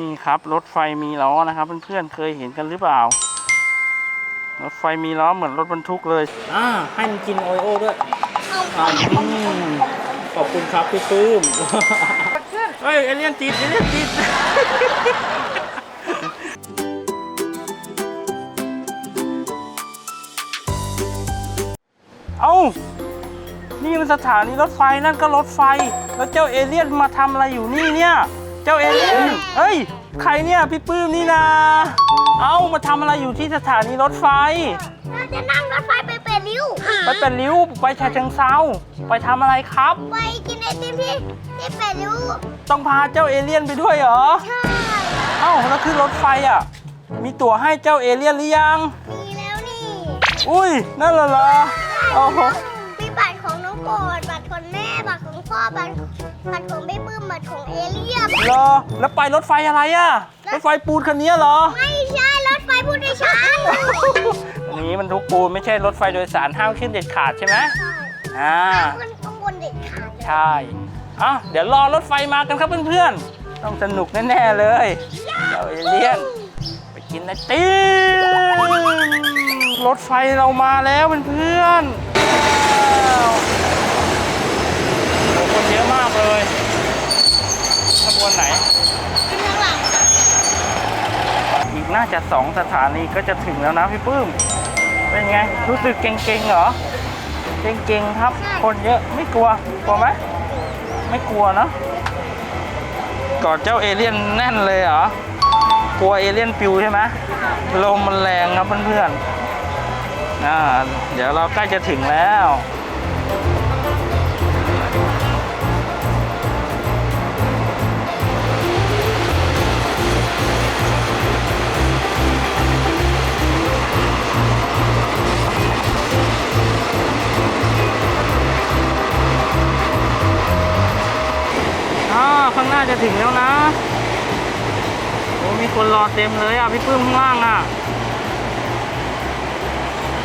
นี่ครับ รถไฟมีล้อนะครับ เพื่อนๆเคยเห็นกันหรือเปล่า รถไฟมีล้อเหมือนรถบรรทุกเลย อ่าให้มันกินโอริโอด้วยอ่าอืมขอบคุณครับพี่ปื้มเฮ้ยเอเลี่ยนติดเอเลี่ยนติดเอ้านี่มันสถานีรถไฟนั่นก็รถไฟ แล้วเจ้าเอเลี่ยนมาทำอะไรอยู่นี่เนี่ย เจ้าเอเลี่ยนเฮ้ย ใครเนี่ยพี่ปื้มนี่นา เอ้ามาทำอะไรอยู่ที่สถานีรถไฟ เราจะนั่งรถไฟไปเป็ดริ้ว ไปเป็นริ้วไปฉะเชิงเซาไปทำอะไรครับ ไปกินไอติมที่ที่เป็ดริ้วต้องพาเจ้าเอเลี่ยนไปด้วยเหรอ ใช่เอ้าแล้วคือรถไฟอะ มีตั๋วให้เจ้าเอเลี่ยนหรือยัง มีแล้วนี่อุ้ยนั่นเหรอเหรอโอ้โห มีบัตรของน้องโกรธบัตรของแม่บัตรของพ่อบัตร บัตรของพี่ปื้มบัตรของเอเลี่ยนเหรอ แล้วไปรถไฟอะไรอะรถไฟปูนคันนี้เหรอ ไม่ใช่รถไฟผู้โดยสารอันนี้มันทุกปูนไม่ใช่รถไฟโดยสารห้ามขึ้นเด็ดขาดใช่ไหมอ่าขึ้นข้างบนเด็ดขาดเลยใช่อะเดี๋ยวรอรถไฟมากันครับเพื่อนๆ ต้องสนุกแน่ๆเลยเจ้าเอเลี่ยน ไปกินไอติมรถไฟเรามาแล้วเพื่อนๆว้าวโอ้คนเยอะมากเลยข บวนไหน ขึ้นข้างหลังอีกน่าจะสองสถานีก็จะถึงแล้วนะพี่ปื้ม เป็นไง รู้สึกเก่งๆเหรอ เก่งๆครับ คนเยอะไม่กลัว กลัวไหมไม่กลัวเนอะกอดเจ้าเอเลี่ยนแน่นเลยเหรอ กลัวเอเลี่ยนปิวใช่ไหมลมมันแรงครับเพื่อนๆอ่าเดี๋ยวเราใกล้จะถึงแล้ว ถึงแล้วนะ โอ้มีคนรอเต็มเลยอะ พี่ปื้มข้างล่างอะ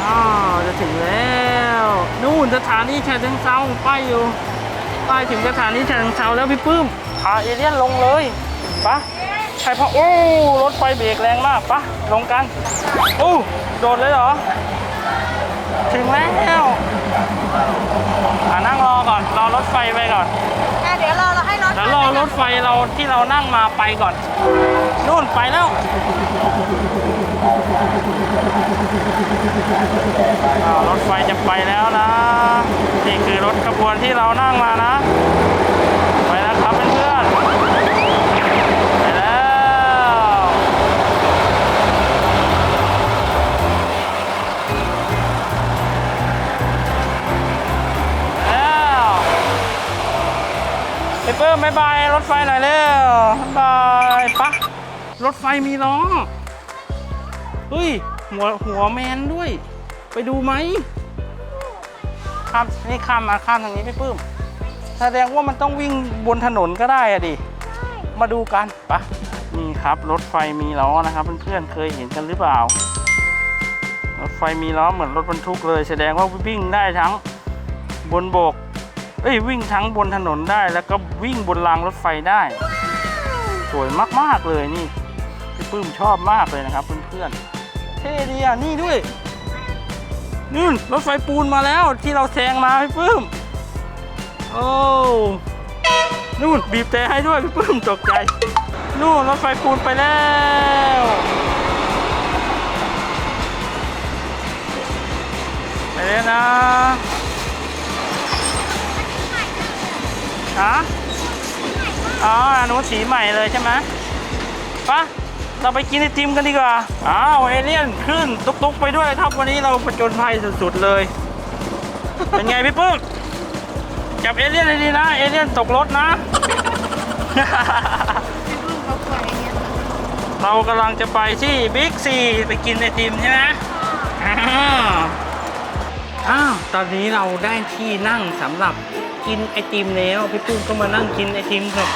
อ้าวจะถึงแล้ว นู่นสถานีฉะเชิงเซาป้ายอยู่ ป้ายถึงสถานีฉะเชิงเซาแล้วพี่ปื้มพาเอเลี่ยนลงเลยปะใครพอโอ้ รถไฟเบรกแรงมากปะลงกัน โอ้โดดเลยเหรอ ถึงแล้วอ่านั่งรอก่อน รอรถไฟไปก่อน เราให้รถแล้วรอรถไฟเราที่เรานั่งมาไปก่อนนู่นไปแล้ว รถไฟจะไปแล้วนะ นี่คือรถขบวนที่เรานั่งมานะ ไปเพิ่มบายบายรถไฟหน่อยเร็วบายปะรถไฟมีล้อเฮ้ยหัวหัวแมนด้วย ไปดูไหมข้ามนี่ข้ามมาข้ามทางนี้พี่ปื้มแสดงว่ามันต้องวิ่งบนถนนก็ได้อะดิมาดูกันปะนี่ครับ รถไฟมีล้อนะครับเพื่อนๆเคยเห็นกันหรือเปล่า รถไฟมีล้อเหมือนรถบรรทุกเลย แสดงว่าวิ่งได้ทั้งบนบก เอ้ยวิ่งทั้งบนถนนได้แล้วก็วิ่งบนรางรถไฟได้ สวยมากๆเลยนี่พี่ปื้มชอบมากเลยนะครับเพื่อนๆเท่ดีอะนี่ด้วยนู่นรถไฟปูนมาแล้วที่เราแซงมาพี่ปื้มโอ้นู่นบีบแต่ให้ด้วยพี่ปื้มตกใจนู่นรถไฟปูนไปแล้วไปเลยนะ ฮะอ๋ออันนู้นสีใหม่เลยใช่ไหมปะเราไปกินไอติมกันดีกว่า อ้าวเอเลี่ยนขึ้นตุกๆไปด้วยครับวันนี้เราผจญภัยสุดๆเลย เป็นไงพี่ปึ๊กจับเอเลี่ยนให้ดีนะ เอเลี่ยนตกรถนะ เรากำลังจะไปที่บิ๊กซีไปกินไอติมใช่ไหมอ้าวอ้าวตอนนี้เราได้ที่นั่งสำหรับ กินไอติมแล้วพี่ปุ้มก็มานั่งกินไอติมกับ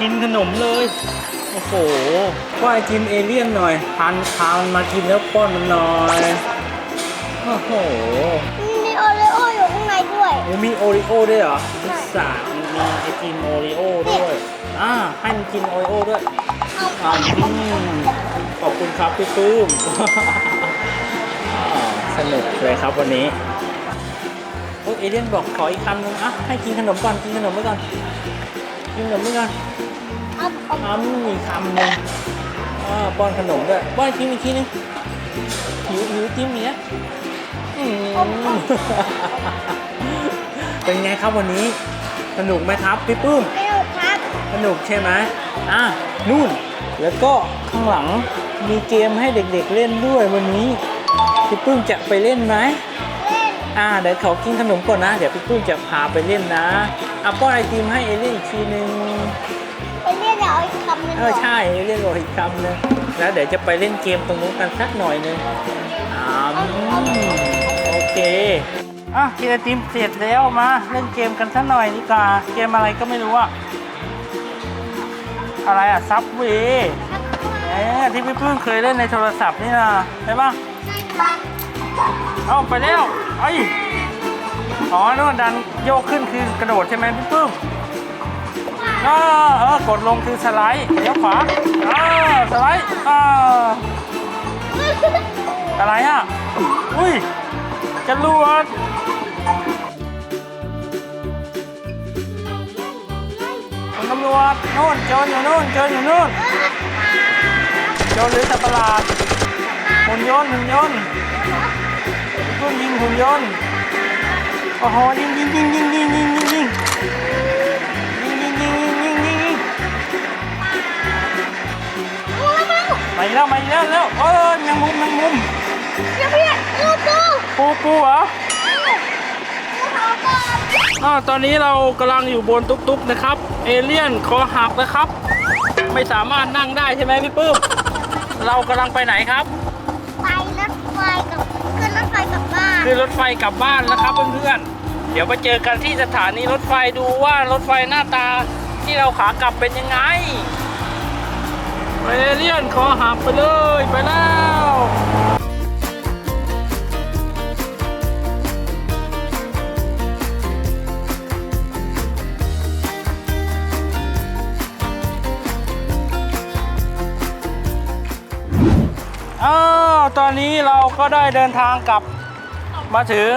กินขนมเลย โอ้โหว่าไอติมเอเลี่ยนหน่อยทานทานมากินแล้วป้อนมันหน่อยโอ้โหมีโอเลโออยู่ข้างในด้วยโอ้มีโอริโอด้วยเหรอพิซซ่ามีไอติมโอริโอด้วยออ่าให้มันกินโอริโอด้วยเอาอ่าอืมขอบคุณครับพี่ปื้มอ่าสนุกเลยครับวันนี้ โอ้ยเอเลียนบอกขออีกคำหนึงอะให้กินขนมก่อนกินขนมไปก่อนกินขนมไปก่อนเอาเอาอ้ามีคำหนึ่งอ่าป้อนขนมด้วยป้อนอีกทีอีกทีนึงหิวหิวจิ้มเนี้ยอืมเป็นไงครับวันนี้ สนุกไหมครับพี่ปื้มเร็วครับสนุกใช่ไหมอะนู่น แล้วก็ข้างหลังมีเกมให้เด็กๆเล่นด้วยวันนี้พี่ปื้มจะไปเล่นไหมเล่น อ่าเดี๋ยวเขากินขนมก่อนนะ เดี๋ยวพี่ปื้มจะพาไปเล่นนะอะป้อนไอติมให้เอเลี่ยนอีกทีนึงไปเรียกเดี๋ยวเอาอีกคำหนึ่งเออใช่เอเลี่ยนบอกอีกคำนึงแล้วเดี๋ยวจะไปเล่นเกมตรงนู้นกันสักหน่อยนึงอ่าโอเคอะกินไอติมเสร็จแล้วมาเล่นเกมกันสักหน่อยดีกว่าเกมอะไรก็ไม่รู้อะอะไรอะซับเวเอ๊ะที่พี่ปื้มเคยเล่นในโทรศัพท์นี่นะใช่ปะใช่ครับ เอาไปแล้วไอ้อ๋อนู่นดันโยกขึ้นคือกระโดดใช่ไหมพี่ปื้มอ่าเออกดลงคือสไลด์เลี้ยวขวาอ่าสไลด์อ่าอะไรอะ อุ้ยจรวดคุณตำรวจโน่นโจรอยู่โน่นโจรอยู่โน่นโจรหรือสัตว์ประหลาดหุ่นยนต์หุ่นยนต์ รุ่นยิงหุ่นยนต์โอ้โหยิงยิงยิงยิงยิงยิงยิงยิงยิงยิงยิงยิงยิงยิงเอาแล้วมั้งมาอีกแล้วแล้วเอ้ยแมงมุมแมงมุมเดี๋ยวพี่ดูดูปูปูเหรอดูเขาก่อตอนนี้เรากำลังอยู่บนตุ๊กๆนะครับ เอเลี่ยนคอหักนะครับ ไม่สามารถนั่งได้ใช่ไหมพี่ปื้มเรากำลังไปไหนครับ ขึ้นรถไฟกลับบ้านแล้วครับเพื่อนๆ เดี๋ยวไปเจอกันที่สถานีรถไฟดูว่ารถไฟหน้าตาที่เราขากลับเป็นยังไงเอเลี่ยนคอหักไปเลยไปแล้วอ้าวตอนนี้เราก็ได้เดินทางกลับ มาถึง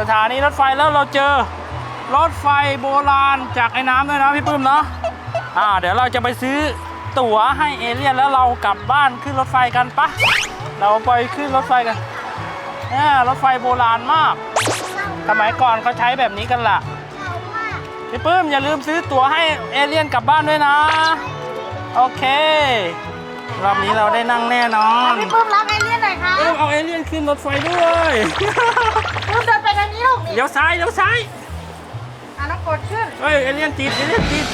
สถานีรถไฟแล้วเราเจอรถไฟโบราณจากไอ้น้ำด้วยนะพี่ปื้มเนาะอ่า เดี๋ยวเราจะไปซื้อตั๋วให้เอเลี่ยนแล้วเรากลับบ้านขึ้นรถไฟกันปะเราไปขึ้นรถไฟกันเนี่ยรถไฟโบราณมาก สมัยก่อนเขาใช้แบบนี้กันล่ะเราว่าพี่ปื้มอย่าลืมซื้อตั๋วให้เอเลี่ยนกลับบ้านด้วยนะ โอเค รอบนี้เราได้นั่งแน่นอนพี่ปุ้มรับไอเลี่ยนหน่อยครับเออเอาเอเลี่ยนขึ้นรถไฟด้วยปุ้มเดินไปทางนี้ลูกนี่เลี้ยวซ้ายเลี้ยวซ้ายอะน้องกดขึ้นเฮ้ยเอเลี่ยนติดเอเลี่ยนติด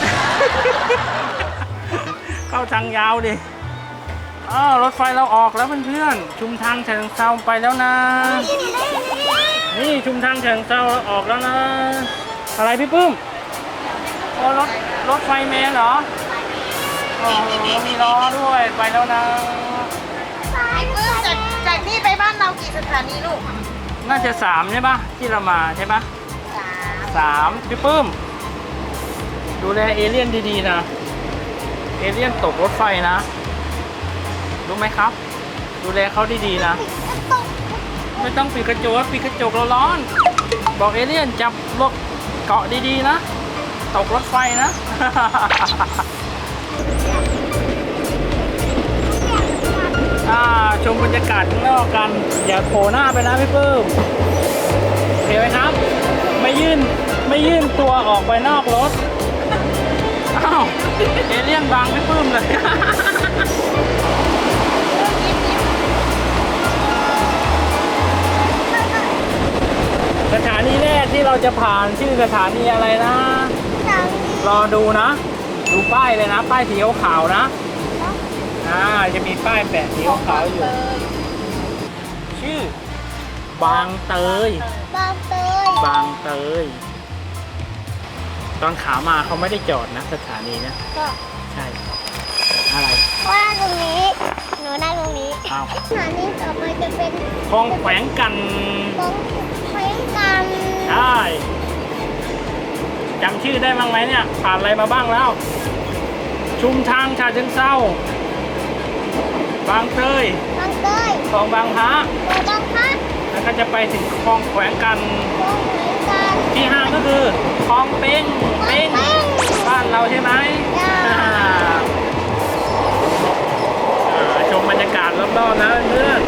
เข้าทางยาวดิอ้าวรถไฟเราออกแล้วเพื่อนๆชุมทางเฉิงเซาไปแล้วนะ นี่ชุมทางเฉิงเซาเราออกแล้วนะ อะไรพี่ปื้มโอ้รถรถไฟเมล์เหรอ โอ้โหมีล้อด้วยไปแล้วนะไอ้ปุ้มจากจากนี่ไปบ้านเรากี่สถานีลูกน่าจะสามใช่ปะที่เรามาใช่ปะสามสามพี่ปื้ม ดูแลเอเลี่ยนดีๆนะ เอเลี่ยนตกรถไฟนะ รู้ไหมครับ ดูแลเขาดีๆนะตกไม่ต้องปิดกระจกปิดกระจกเราร้อน บอกเอเลี่ยนจับรถเกาะดีๆนะ ตกรถไฟนะ อ่าชมบรรยากาศข้างนอกกัน อย่าโผล่หน้าไปนะพี่ปื้มเห็นไหมครับ ไม่ยื่นไม่ยื่นตัวออกไปนอกรถอ้าวเอเลี่ยนบังพี่ปื้มเลยสถานีแรกที่เราจะผ่านชื่อสถานีอะไรนะสามนีรอดูนะ ดูป้ายเลยนะ ป้ายสีขาวๆนะ อ่าจะมีป้ายแปะสีขาวๆอยู่ ชื่อ บางเตย บางเตยบางเตย ตอนขามาเขาไม่ได้จอดนะสถานีนะ ก็ใช่ อะไร ว่าตรงนี้ หนูนั่งตรงนี้อ้าว สถานีต่อไปจะเป็นคลองแขวงกัน ตรงเพ้งกันใช่จำชื่อได้บ้างไหมเนี่ย ผ่านอะไรมาบ้างแล้ว ชุมทางชาเชิงเศร้า บางเตยบางเตยคลองบางพระโบบางพัดแล้วก็จะไปถึงคลองแขวงกันโบงเหมือนกันที่ห้าก็คือคลองเป้งเป้งเป้งบ้านเราใช่ไหมจ้าอ่าอ่าชมบรรยากาศรอบๆนะเพื่อน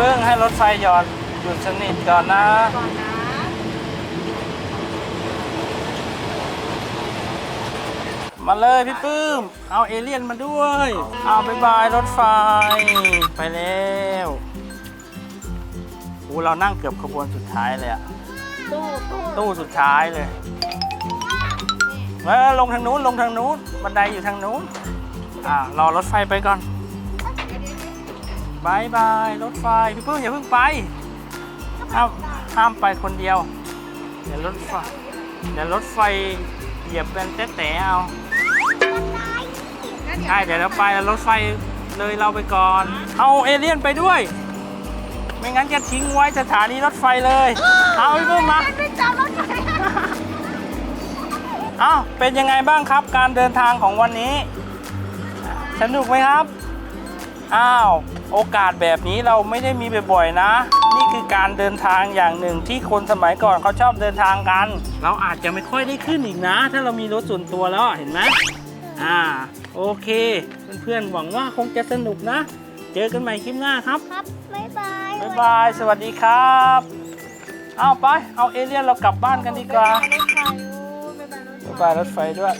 พิ่งให้รถไฟหยอดหยุดสนิทก่อนนะ ก่อนนะ มาเลยพี่ปื้ม เอาเอเลี่ยนมาด้วย เอาบายบายรถไฟ ไปแล้วโอ้เรานั่งเกือบขบวนสุดท้ายเลยอะตู้ตู้ตู้สุดท้ายเลยเออลงทางนู้นลงทางนู้น บันไดอยู่ทางนู้น อ่ารอรถไฟไปก่อน บายบายรถไฟพี่ปื้มอย่าเพิ่งไปห้ามห้ามไปคนเดียว เดี๋ยวรถไฟเดี๋ยวรถไฟเหยียบเป็นแตะเอาใช่เดี๋ยวเราไปแล้วรถไฟเลยเราไปก่อน เอาเอเลี่ยนไปด้วย ไม่งั้นจะทิ้งไว้สถานีรถไฟเลย เอาพี่ปื้มมาเอ้าเป็นยังไงบ้างครับการเดินทางของวันนี้ สนุกไหมครับ อ้าว โอกาสแบบนี้เราไม่ได้มีบ่อยๆนะ นี่คือการเดินทางอย่างหนึ่งที่คนสมัยก่อนเขาชอบเดินทางกัน เราอาจจะไม่ค่อยได้ขึ้นอีกนะ ถ้าเรามีรถส่วนตัวแล้วเห็นไหมอ่า โอเค เพื่อนๆหวังว่าคงจะสนุกนะ เจอกันใหม่คลิปหน้าครับ ครับบ๊ายบาย บ๊ายบาย สวัสดีครับ เอาไป เอาเอเลี่ยนเรากลับบ้านกันดีกว่ารถไฟโอ้บ๊ายบายรถไฟบ๊ายบายรถไฟด้วย